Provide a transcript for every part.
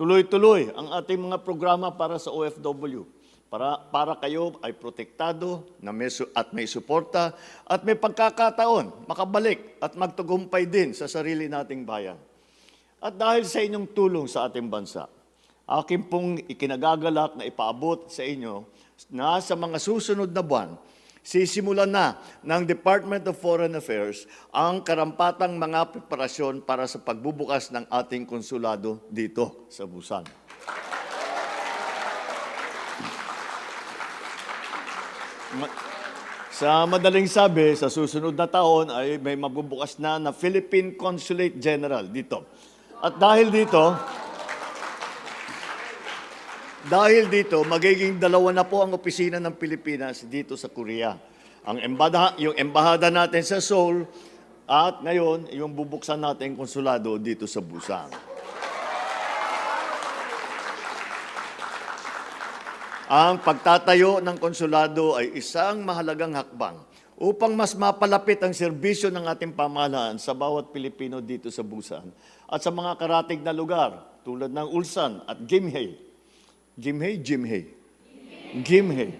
Tuloy-tuloy ang ating mga programa para sa OFW. Para, para kayo ay protektado na may, at may suporta at may pagkakataon makabalik at magtagumpay din sa sarili nating bayan. At dahil sa inyong tulong sa ating bansa, akin pong ikinagagalak na ipaabot sa inyo na sa mga susunod na buwan, sisimulan na ng Department of Foreign Affairs ang karampatang mga preparasyon para sa pagbubukas ng ating konsulado dito sa Busan. Sa madaling sabi, sa susunod na taon ay may mabubukas na na Philippine Consulate General dito. At dahil dito, dahil dito, magiging dalawa na po ang opisina ng Pilipinas dito sa Korea. Ang embada, yung embahada natin sa Seoul at ngayon, yung bubuksan natin konsulado dito sa Busan. Ang pagtatayo ng konsulado ay isang mahalagang hakbang upang mas mapalapit ang serbisyo ng ating pamahalaan sa bawat Pilipino dito sa Busan at sa mga karatig na lugar tulad ng Ulsan at Gimhae. Gimhae? Gimhae. Gimhae.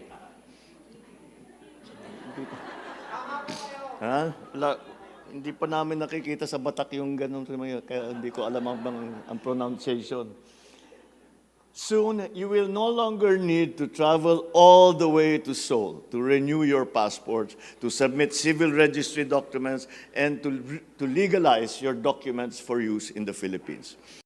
Ha? Wala, hindi pa namin nakikita sa batak yung ganun, kaya hindi ko alam ang, ang pronunciation. Soon, you will no longer need to travel all the way to Seoul to renew your passports, to submit civil registry documents, and to, to legalize your documents for use in the Philippines.